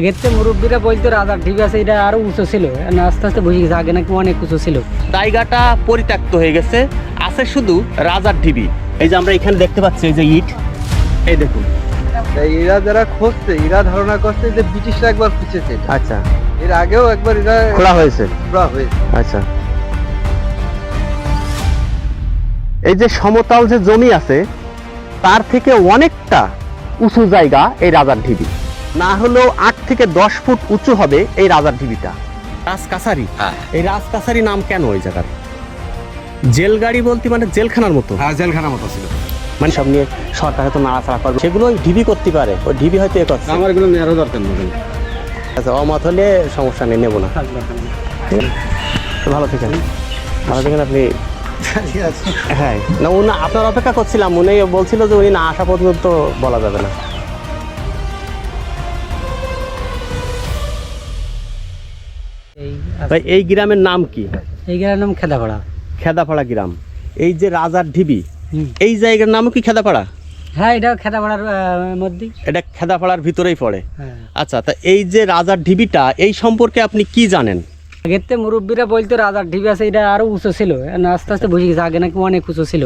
আগের থেকে মুরব্বীরা বলতো রাজার ঠিক আছে এটা আরও উঁচু ছিল। আস্তে আস্তে বুঝে গেছে আগে নাকি অনেক উঁচু ছিল। জায়গাটা পরিত্যক্ত হয়ে গেছে আছে শুধু রাজার ঢিবি। এই যে আমরা এখানে দেখতে পাচ্ছি এই যে ইট এই দেখুন। এরা যারা খুঁজছে এরা ধারণা করছে যে ব্রিটিশরা একবার খুঁজেছে আচ্ছা। এর আগেও একবার এরা খোলা হয়েছে? খোঁড়া হয়েছে। আচ্ছা। এই যে সমতল যে জমি আছে তার থেকে অনেকটা উঁচু জায়গা এই রাজার ঢিবি। না হলেও আট থেকে দশ ফুট উঁচু হবে এই রাজার ঢিবিটা। রাজকাছারি? এই রাজকাছারি নাম কেন ওই জায়গার? জেলগাড়ি বলতে মানে জেলখানার মতো? হ্যাঁ জেলখানা মতো ছিল। মানে সব নিয়ে সরকার হয়তো নাড়াচাড়া করবে। সেগুলো ঢিবি করতে পারে। ওই ঢিবি হয়তো এ করছে। আমার এগুলো নেওয়ারও দরকার নেই। আচ্ছা অমত হলে সমস্যা নেই নেব না। ভালো থাকেন। ভালো থাকেন আপনি। হ্যাঁ। না উনি আপনার অপেক্ষা করছিলাম। উনি বলছিল যে উনি না আসা পর্যন্ত বলা যাবে না। ভাই এই গ্রামের নাম কি? এই গ্রামের নাম খেদাপাড়া। খেদাপাড়া গ্রাম। এই যে রাজার ঢিবি এই জায়গার নামও কি খেদাপাড়া? হ্যাঁ এটা খেদাপাড়ার মধ্যে। এটা খেদাপাড়ার ভিতরেই পড়ে। হ্যাঁ। আচ্ছা তা এই যে রাজার ঢিবিটা এই সম্পর্কে আপনি কি জানেন? আগের থেকে মুরব্বীরা বলতো রাজার ঠিক আছে এটা আরও উঁচু ছিল। আস্তে আস্তে বুঝে গেছে আগে নাকি অনেক উঁচু ছিল।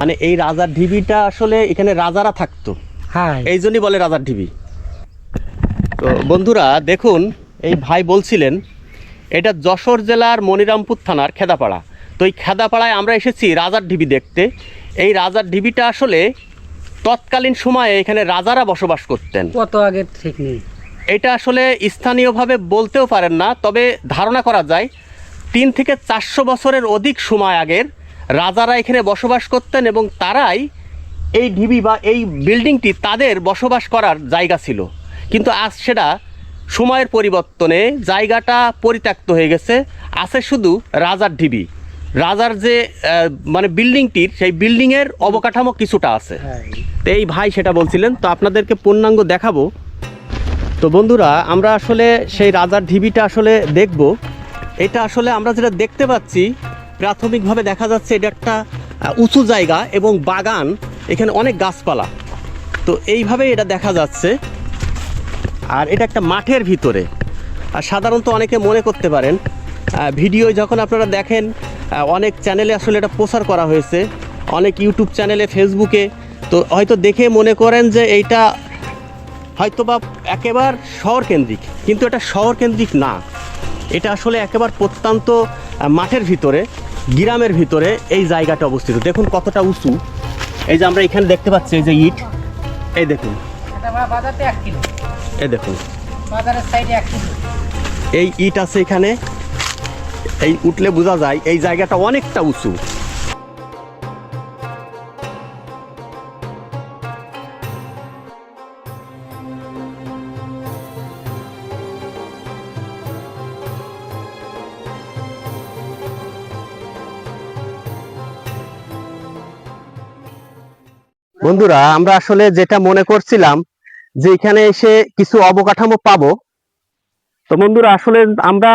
মানে এই রাজার ঢিবিটা আসলে এখানে রাজারা থাকতো। হ্যাঁ। এই জন্যই বলে রাজার ঢিবি। তো বন্ধুরা দেখুন এই ভাই বলছিলেন এটা যশোর জেলার মনিরামপুর থানার খেদাপাড়া। তো এই খেদাপাড়ায় আমরা এসেছি রাজার ঢিবি দেখতে। এই রাজার ঢিবিটা আসলে তৎকালীন সময়ে এখানে রাজারা বসবাস করতেন। কত আগে ঠিক নেই। এটা আসলে স্থানীয়ভাবে বলতেও পারেন না তবে ধারণা করা যায় তিন থেকে চারশো বছরের অধিক সময় আগের রাজারা এখানে বসবাস করতেন এবং তারাই এই ঢিবি বা এই বিল্ডিংটি তাদের বসবাস করার জায়গা ছিল। কিন্তু আজ সেটা সময়ের পরিবর্তনে জায়গাটা পরিত্যক্ত হয়ে গেছে। আছে শুধু রাজার ঢিবি। রাজার যে মানে বিল্ডিংটির সেই বিল্ডিংয়ের অবকাঠামো কিছুটা আছে। হ্যাঁ। তো এই ভাই সেটা বলছিলেন তো আপনাদেরকে পূর্ণাঙ্গ দেখাবো। তো বন্ধুরা আমরা আসলে সেই রাজার ঢিবিটা আসলে দেখব। এটা আসলে আমরা যেটা দেখতে পাচ্ছি প্রাথমিকভাবে দেখা যাচ্ছে এটা একটা উঁচু জায়গা এবং বাগান এখানে অনেক গাছপালা। তো এইভাবে এটা দেখা যাচ্ছে। আর এটা একটা মাঠের ভিতরে। আর সাধারণত অনেকে মনে করতে পারেন ভিডিও যখন আপনারা দেখেন অনেক চ্যানেলে আসলে এটা প্রচার করা হয়েছে, অনেক ইউটিউব চ্যানেলে ফেসবুকে তো হয়তো দেখে মনে করেন যে এইটা হয়তো বা একেবার শহর কেন্দ্রিক কিন্তু এটা শহর কেন্দ্রিক না। এটা আসলে একেবারে প্রত্যন্ত মাঠের ভিতরে, গ্রামের ভিতরে এই জায়গাটা অবস্থিত। দেখুন কতটা উঁচু। এই যে আমরা এখানে দেখতে পাচ্ছি, এই যে ইট। এই দেখুন। এক কিলো। এই দেখুন। এই ইট আছে এখানে। এই উঠলে বোঝা যায় এই জায়গাটা অনেকটা উঁচু। বন্ধুরা আমরা আসলে যেটা মনে করছিলাম যে এখানে এসে কিছু অবকাঠামো পাবো। তো বন্ধুরা, আসলে আমরা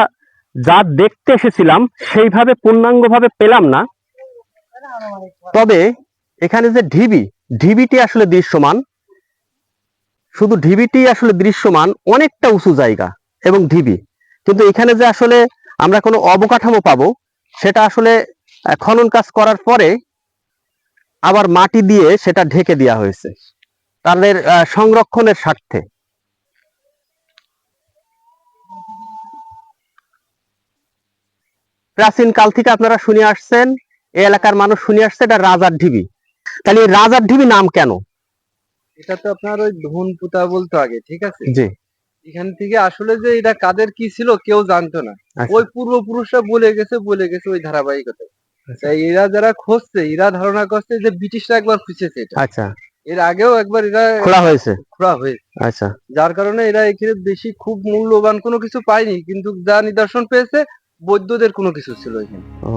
যা দেখতে এসেছিলাম, সেইভাবে পূর্ণাঙ্গভাবে পেলাম না। তবে এখানে যে ঢিবি, ঢিবিটি আসলে দৃশ্যমান। শুধু ঢিবিটি আসলে দৃশ্যমান, অনেকটা উঁচু জায়গা এবং ঢিবি। কিন্তু এখানে যে আসলে আমরা কোনো অবকাঠামো পাবো, সেটা আসলে খনন কাজ করার পরে আবার মাটি দিয়ে সেটা ঢেকে দেওয়া হয়েছে। তাদের সংরক্ষণের স্বার্থে। প্রাচীন কাল থেকে আপনারা শুনে আসছেন এই এলাকার মানুষ শুনে আসছে এটা রাজার ঢিবি। তাহলে এই রাজার ঢিবি নাম কেন? এটা তো আপনার ওই ধন পুতা বলতো আগে ঠিক আছে? জি। এখান থেকে আসলে যে এটা কাদের কি ছিল কেউ জানতো না। আচ্ছা। ওই পূর্বপুরুষরা বলে গেছে বলে গেছে ওই ধারাবাহিকতা এরা যারা খুঁজছে এরা ধারণা করছে যে ব্রিটিশরা একবার খুঁজেছে এটা। আচ্ছা। এর আগেও একবার এরা খোলা হয়েছে? খোঁড়া হয়েছে। আচ্ছা। যার কারণে এরা এখানে বেশি খুব মূল্যবান কোনো কিছু পায়নি কিন্তু যা নিদর্শন পেয়েছে বৈদ্যদের কোনো কিছু ছিল এখানে। ও।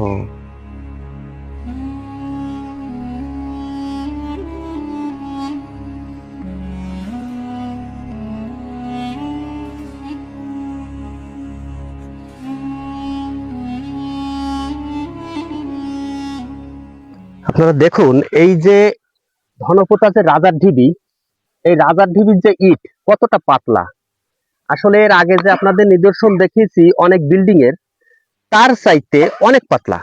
আপনারা দেখুন এই যে ধনপোতা যে রাজার ঢিবি। এই রাজার ঢিবির যে ইট, কতটা পাতলা। আসলে এর আগে যে আপনাদের নিদর্শন দেখিয়েছি, অনেক বিল্ডিং এর, তার চাইতে অনেক পাতলা।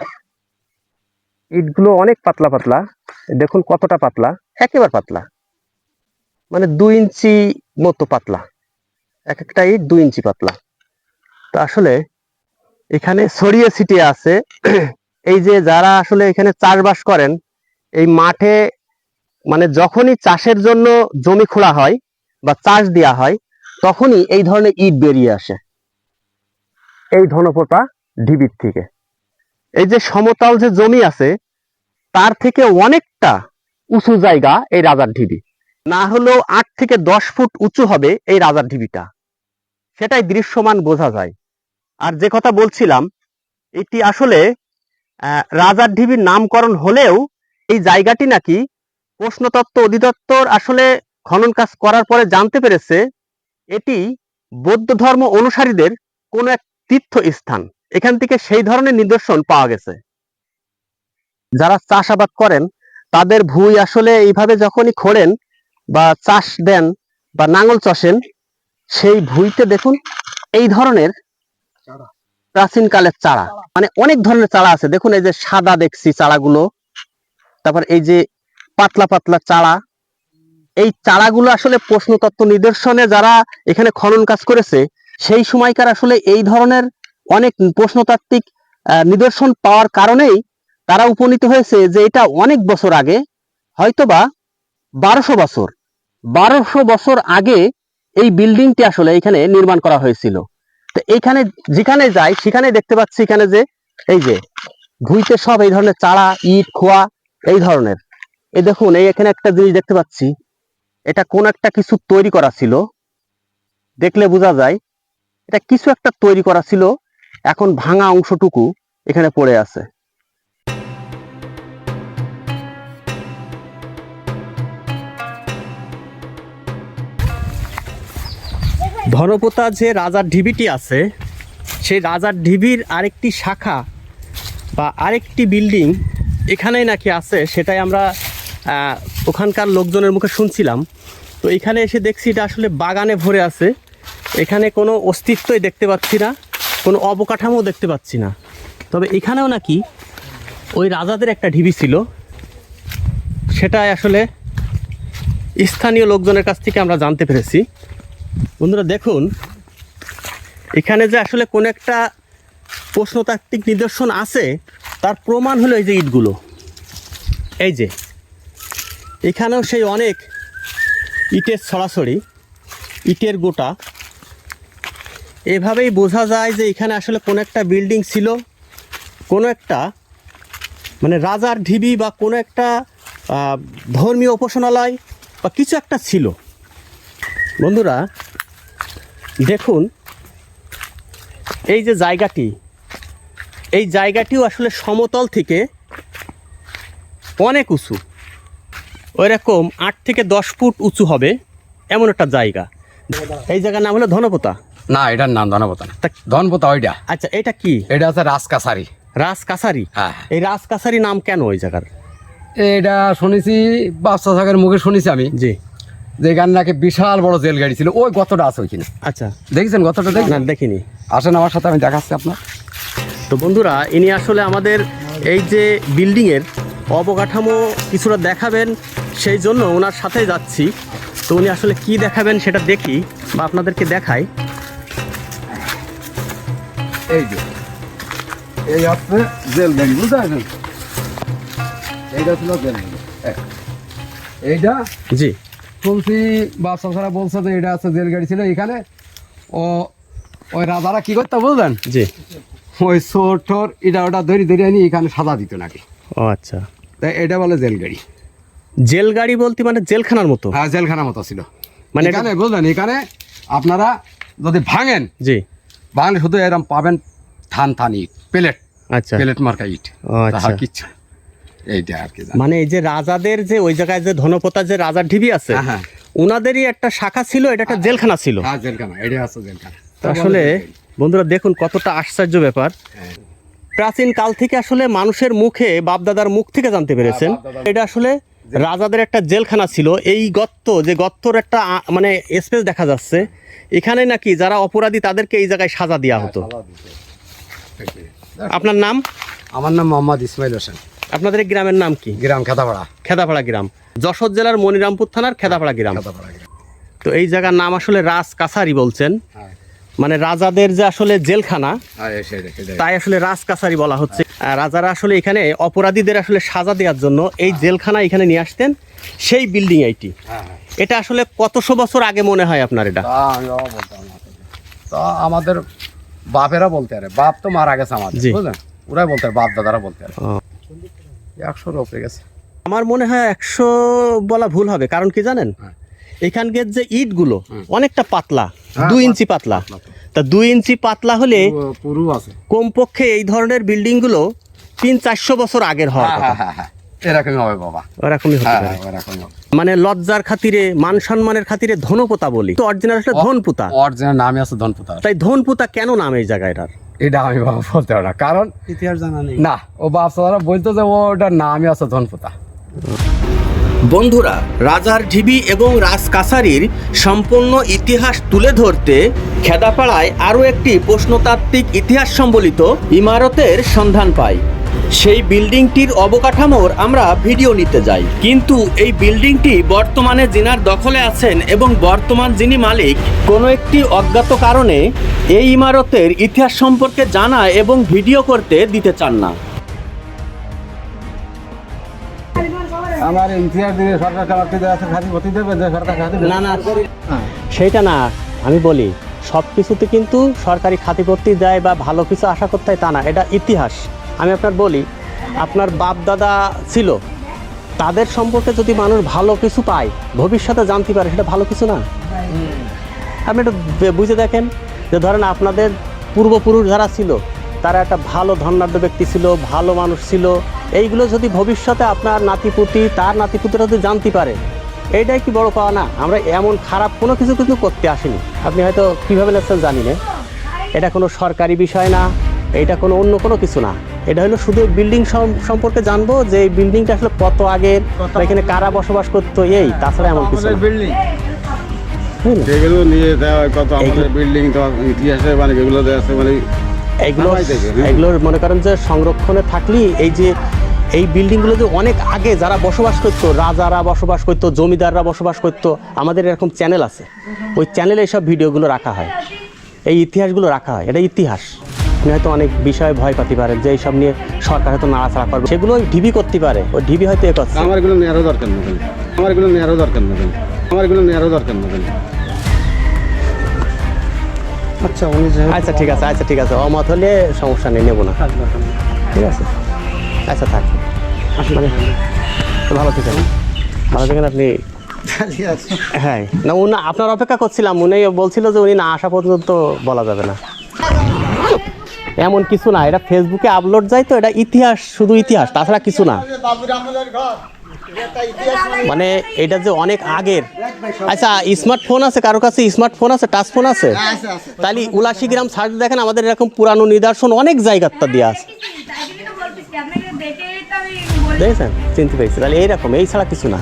ইটগুলো অনেক পাতলা পাতলা। দেখুন কতটা পাতলা। একেবারে পাতলা। মানে দুই ইঞ্চি মতো পাতলা। এক একটা ইট দুই ইঞ্চি পাতলা। তো আসলে এখানে ছড়িয়ে ছিটিয়ে আছে। এই যে যারা আসলে এখানে চাষবাস করেন, এই মাঠে মানে যখনই চাষের জন্য জমি খোঁড়া হয় বা চাষ দেওয়া হয়, তখনই এই ধরনের ইট বেরিয়ে আসে। এই ধনপোতা ঢিবির থেকে। এই যে সমতল যে জমি আছে, তার থেকে অনেকটা উঁচু জায়গা এই রাজার ঢিবি। না হলেও আট থেকে দশ ফুট উঁচু হবে এই রাজার ঢিবিটা। সেটাই দৃশ্যমান বোঝা যায়। আর যে কথা বলছিলাম, এটি আসলে রাজার ঢিবির নামকরণ হলেও এই জায়গাটি নাকি প্রশ্নতত্ত্ব অধিদপ্তর আসলে খনন কাজ করার পরে জানতে পেরেছে এটি বৌদ্ধ ধর্ম অনুসারীদের কোন এক তীর্থ স্থান এখান থেকে সেই ধরনের নিদর্শন পাওয়া গেছে। যারা চাষাবাদ করেন তাদের ভুঁই আসলে এইভাবে যখনই খোঁড়েন বা চাষ দেন বা নাঙল চষেন সেই ভুঁইতে দেখুন এই ধরনের প্রাচীন কালের চারা। মানে অনেক ধরনের চারা আছে। দেখুন এই যে সাদা দেখছি চারাগুলো। তারপর এই যে পাতলা পাতলা চারা। এই চারাগুলো আসলে প্রশ্নতত্ত্ব নিদর্শনে যারা এখানে খনন কাজ করেছে, সেই সময়কার আসলে এই ধরনের অনেক প্রশ্নতাত্ত্বিক নিদর্শন পাওয়ার কারণেই তারা উপনীত হয়েছে যে এটা অনেক বছর আগে, হয়তোবা বারোশো বছর। বারোশো বছর আগে এই বিল্ডিংটি আসলে এখানে নির্মাণ করা হয়েছিল। তো এইখানে যেখানে যাই, সেখানে দেখতে পাচ্ছি এখানে যে এই যে ভুইতে সব এই ধরনের চারা, ইট, খোয়া, এই ধরনের। এই দেখুন, এই এখানে একটা জিনিস দেখতে পাচ্ছি। এটা কোন একটা কিছু তৈরি করা ছিল। দেখলে বোঝা যায়, এটা কিছু একটা তৈরি করা ছিল। এখন ভাঙা অংশটুকু এখানে পড়ে আছে। ধনপোতা যে রাজার ঢিবিটি আছে, সেই রাজার ঢিবির আরেকটি শাখা বা আরেকটি বিল্ডিং এখানেই নাকি আছে, সেটাই আমরা ওখানকার লোকজনের মুখে শুনছিলাম। তো এখানে এসে দেখছি এটা আসলে বাগানে ভরে আছে। এখানে কোনো অস্তিত্বই দেখতে পাচ্ছি না, কোনো অবকাঠামো দেখতে পাচ্ছি না। তবে এখানেও নাকি ওই রাজাদের একটা ঢিবি ছিল। সেটাই আসলে স্থানীয় লোকজনের কাছ থেকে আমরা জানতে পেরেছি। বন্ধুরা, দেখুন, এখানে যে আসলে কোন একটা প্রশ্নতাত্ত্বিক নিদর্শন আছে, তার প্রমাণ হলো এই যে ইটগুলো। এই যে এখানেও সেই অনেক ইটের ছড়াছড়ি ইটের গোটা। এভাবেই বোঝা যায় যে এখানে আসলে কোন একটা বিল্ডিং ছিল, কোনো একটা মানে রাজার ঢিবি বা কোনো একটা ধর্মীয় উপাসনালয় বা কিছু একটা ছিল। বন্ধুরা, দেখুন, এই যে জায়গাটি, এই জায়গাটিও আসলে সমতল থেকে অনেক উঁচু। ওই রকম আট থেকে দশ ফুট উঁচু হবে এমন একটা জায়গা। এই জায়গার নাম হলো ধনপোতা। না এটার নাম ধনপতা না। ধনপতা ওইটা। আচ্ছা এটা কি? এটা হচ্ছে রাজকাছারি রাজ কাছারি হ্যাঁ। এই রাজ কাছারি নাম কেন ওই জায়গার? এটা শুনেছি বাচ্চা থাকার মুখে শুনেছি আমি। জি। যে এখানে নাকি বিশাল বড় জেল গাড়ি ছিল ওই গতটা আছে ওইখানে। আচ্ছা। দেখছেন গতটা না দেখছেন? দেখিনি। আসেন আমার সাথে আমি দেখাচ্ছি আপনার। তো বন্ধুরা ইনি আসলে আমাদের এই যে বিল্ডিংয়ের অবকাঠামো কিছুটা দেখাবেন। সেই জন্য ওনার সাথে যাচ্ছি। তো উনি আসলে কি দেখাবেন সেটা দেখি বা আপনাদেরকে দেখাই। এই যে এই হচ্ছে জেল গাড়ি বুঝতে পারছেন এইটা ছিল জেল। এইটা জি। শুনছি বাচ্চা ছাড়া বলছে যে এটা আছে জেল গাড়ি ছিল এখানে। ও ওই রাজারা কি করতে বুঝলেন? জি। ওই চোর এটা ওটা ধরি ধরে আনি এখানে সাজা দিত নাকি। ও আচ্ছা। তাই এটা বলে জেল গাড়ি। জেল গাড়ি বলতে মানে জেলখানার মতো? হ্যাঁ জেলখানা মতো ছিল। মানে এখানে বুঝলেন এখানে আপনারা যদি ভাঙেন জি। ভাঙলে শুধু এরকম পাবেন থান থান ইট প্লেট। আচ্ছা। প্লেট মার্কা ইট। আচ্ছা। কিচ্ছু এইটা আর কি। মানে এই যে রাজাদের যে ওই জায়গায় যে ধনপতা যে রাজার ঢিবি আছে হ্যাঁ, হ্যাঁ। ওনাদেরই একটা শাখা ছিল এটা একটা জেলখানা ছিল। হ্যাঁ জেলখানা এটা আছে জেলখানা। আসলে বন্ধুরা দেখুন কতটা আশ্চর্য ব্যাপার। হ্যাঁ। প্রাচীন কাল থেকে আসলে মানুষের মুখে বাপদাদার মুখ থেকে জানতে পেরেছেন। হ্যাঁ, এটা আসলে রাজাদের একটা জেলখানা ছিল। এই গর্ত যে গর্তর একটা মানে স্পেস দেখা যাচ্ছে এখানে নাকি যারা অপরাধী তাদেরকে এই জায়গায় সাজা দেওয়া হতো। আপনার নাম? আমার নাম মোহাম্মদ ইসমাইল হোসেন। আপনাদের গ্রামের নাম কি? গ্রাম খেতাপাড়া খেদাপাড়া গ্রাম। যশোর জেলার মনিরামপুর থানার খেদাপাড়া গ্রাম। তো এই জায়গার নাম আসলে রাজ কাছারি বলছেন। হ্যাঁ। মানে রাজাদের যে আসলে জেলখানা হ্যাঁ তাই আসলে রাজ কাছারি বলা হচ্ছে। রাজারা আসলে এখানে অপরাধীদের আসলে সাজা দেওয়ার জন্য এই জেলখানা এখানে নিয়ে আসতেন সেই বিল্ডিং এইটি হ্যাঁ হ্যাঁ। এটা আসলে কতশো বছর আগে মনে হয় আপনার এটা? তা আমাদের বাপেরা বলতে আরে বাপ তো মারা গেছে আমাদের জি। বুঝলেন? ওরাই বলতে বাপ দাদারা বলতে আরে। একশোর উপরে গেছে। আমার মনে হয় একশো বলা ভুল হবে কারণ কি জানেন? হ্যাঁ। এখানকার যে ইটগুলো। অনেকটা পাতলা হ্যাঁ, দুই ইঞ্চি পাতলা। তা। দুই ইঞ্চি পাতলা হলে পুরু- পুরু আছে। কমপক্ষে এই ধরনের বিল্ডিংগুলো তিন চারশো বছর আগের হওয়ার হ্যাঁ কথা। হ্যাঁ হ্যাঁ হ্যাঁ। এরকমই হবে বাবা। ওরকমই হতে পারে। এরকমই হবে। মানে লজ্জার খাতিরে মান সম্মানের খাতিরে ধনপোতা বলি। তো অরিজিনাল আসলে ধনপুতা। অরিজিনাল নামই আছে ধনপুতা। তাই ধনপুতা কেন নাম এই জায়গাটার এটা আমি বাবা বলতে পারব না। কারণ ইতিহাস জানা নেই। না ও বাপ বলতো যে ওটার নামই আছে ধনপুতা। বন্ধুরা, রাজার ঢিবি এবং রাজকাছারির সম্পূর্ণ ইতিহাস তুলে ধরতে খেদাপাড়ায় আরও একটি প্রশ্নতাত্ত্বিক ইতিহাস সম্বলিত ইমারতের সন্ধান পাই। সেই বিল্ডিংটির অবকাঠামোর আমরা ভিডিও নিতে যাই। কিন্তু এই বিল্ডিংটি বর্তমানে যিনার দখলে আছেন এবং বর্তমান যিনি মালিক, কোনো একটি অজ্ঞাত কারণে এই ইমারতের ইতিহাস সম্পর্কে জানা এবং ভিডিও করতে দিতে চান না। আমার ইতিহাস দিয়ে সরকার চালাতে আছে ভর্তি দেবে যে সরকার খাদি না না সেইটা না আমি বলি সব কিছুতে কিন্তু সরকারি খাতিপত্তি দেয় বা ভালো কিছু আশা করতে হয় তা না এটা ইতিহাস। আমি আপনার বলি আপনার বাপ দাদা ছিল তাদের সম্পর্কে যদি মানুষ ভালো কিছু পায় ভবিষ্যতে জানতে পারে সেটা ভালো কিছু না। আপনি একটু বুঝে দেখেন যে ধরেন আপনাদের পূর্বপুরুষ যারা ছিল তারা একটা ভালো ধনাঢ্য ব্যক্তি ছিল ভালো মানুষ ছিল এইগুলো যদি ভবিষ্যতে আপনার নাতিপুতি তার নাতিপুতিরা যদি জানতে পারে এইটাই কি বড় পাওয়া না? আমরা এমন খারাপ কোনো কিছু কিন্তু করতে আসিনি। আপনি হয়তো কীভাবে নেচ্ছেন জানি না। এটা কোনো সরকারি বিষয় না এটা কোনো অন্য কোনো কিছু না। এটা হলো শুধু বিল্ডিং সম্পর্কে জানব যে এই বিল্ডিংটা আসলে কত আগের বা এখানে কারা বসবাস করতো এই তাছাড়া এমন কিছু বিল্ডিং বুঝলেন? নিয়ে দেওয়া কত আমাদের বিল্ডিং ইতিহাসে মানে দেওয়া মানে এগুলো। এগুলোর মনে করেন যে সংরক্ষণে থাকলেই এই যে এই বিল্ডিংগুলোতে অনেক আগে যারা বসবাস করতো রাজারা বসবাস করতো জমিদাররা বসবাস করতো আমাদের এরকম চ্যানেল আছে। ওই চ্যানেলে এইসব ভিডিওগুলো রাখা হয়। এই ইতিহাসগুলো রাখা হয়। এটা ইতিহাস। আপনি হয়তো অনেক বিষয়ে ভয় পাতে পারেন যে এইসব নিয়ে সরকার হয়তো নাড়াচাড়া করবে। সেগুলো ওই ঢিবি করতে পারে। ওই ঢিবি হয়তো এ করছে। আমার এগুলো নেওয়ারও দরকার না কেন আমার এগুলো নেওয়ারও দরকার না কেন আমার এগুলো নেওয়ারও দরকার না কেন আচ্ছা উনি আচ্ছা ঠিক আছে আচ্ছা ঠিক আছে। অমত হলে সমস্যা নেই নেব না। ঠিক আছে? আচ্ছা থাক। ভালো থাকেন। ভালো থাকেন আপনি। হ্যাঁ। না উনি আপনার অপেক্ষা করছিলাম। উনি বলছিল যে উনি না আসা পর্যন্ত বলা যাবে না। এমন কিছু না এটা ফেসবুকে আপলোড যায় তো এটা ইতিহাস শুধু ইতিহাস তাছাড়া কিছু না। মানে এটা যে অনেক আগের। আচ্ছা স্মার্টফোন আছে কারও কাছে স্মার্টফোন আছে টাচ ফোন আছে তাহলে উলাশি গ্রাম সার্চ দেখেন আমাদের এরকম পুরানো নিদর্শন অনেক জায়গাটা দেওয়া আছে। চিনতে পেরেছি। তাহলে এইরকম, এই ছাড়া কিছু না।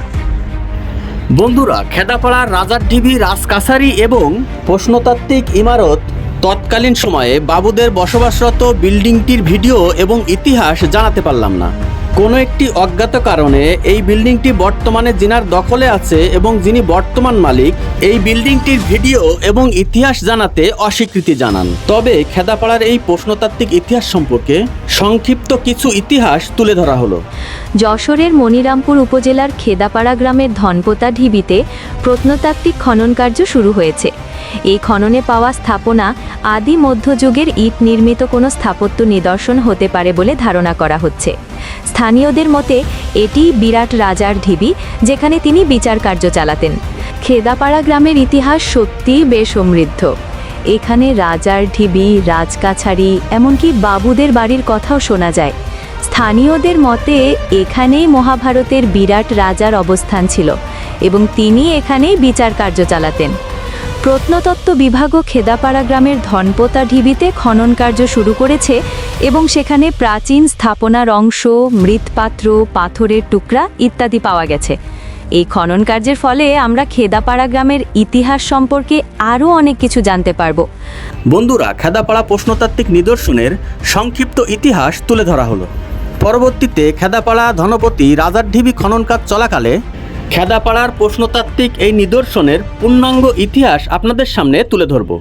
বন্ধুরা খেদাপাড়ার রাজার ঢিবি রাজকাছারি এবং প্রশ্নতাত্ত্বিক ইমারত তৎকালীন সময়ে বাবুদের বসবাসরত বিল্ডিংটির ভিডিও এবং ইতিহাস জানাতে পারলাম না। কোনো একটি অজ্ঞাত কারণে এই বিল্ডিংটি বর্তমানে যিনার দখলে আছে এবং যিনি বর্তমান মালিক, এই বিল্ডিংটির ভিডিও এবং ইতিহাস জানাতে অস্বীকৃতি জানান। তবে খেদাপাড়ার এই প্রশ্নতাত্ত্বিক ইতিহাস সম্পর্কে সংক্ষিপ্ত কিছু ইতিহাস তুলে ধরা হলো। যশোরের মনিরামপুর উপজেলার খেদাপাড়া গ্রামের ধনপোতা ঢিবিতে প্রত্নতাত্ত্বিক খনন কার্য শুরু হয়েছে। এই খননে পাওয়া স্থাপনা আদি মধ্যযুগের ইট নির্মিত কোনো স্থাপত্য নিদর্শন হতে পারে বলে ধারণা করা হচ্ছে। স্থানীয়দের মতে, এটি বিরাট রাজার ঢিবি, যেখানে তিনি বিচার কার্য চালাতেন। খেদাপাড়া গ্রামের ইতিহাস সত্যিই বেশ সমৃদ্ধ। এখানে রাজার ঢিবি রাজকাছারি এমনকি বাবুদের বাড়ির কথাও শোনা যায়। স্থানীয়দের মতে, এখানেই মহাভারতের বিরাট রাজার অবস্থান ছিল এবং তিনি এখানেই বিচার কার্য চালাতেন। প্রত্নতত্ত্ব বিভাগও খেদাপাড়া গ্রামের ধনপোতা ঢিবিতে খনন কার্য শুরু করেছে এবং সেখানে প্রাচীন স্থাপনার অংশ, মৃৎপাত্র, পাথরের টুকরা ইত্যাদি পাওয়া গেছে। এই খনন কার্যের ফলে আমরা খেদাপাড়া গ্রামের ইতিহাস সম্পর্কে আরও অনেক কিছু জানতে পারব। বন্ধুরা, খেদাপাড়া প্রশ্নতাত্ত্বিক নিদর্শনের সংক্ষিপ্ত ইতিহাস তুলে ধরা হলো। পরবর্তীতে খেদাপাড়া ধনপতি রাজার ঢিবি খনন কাজ চলাকালে খেদাপাড়ার প্রশ্নতাত্ত্বিক এই নিদর্শনের পূর্ণাঙ্গ ইতিহাস আপনাদের সামনে তুলে ধরব।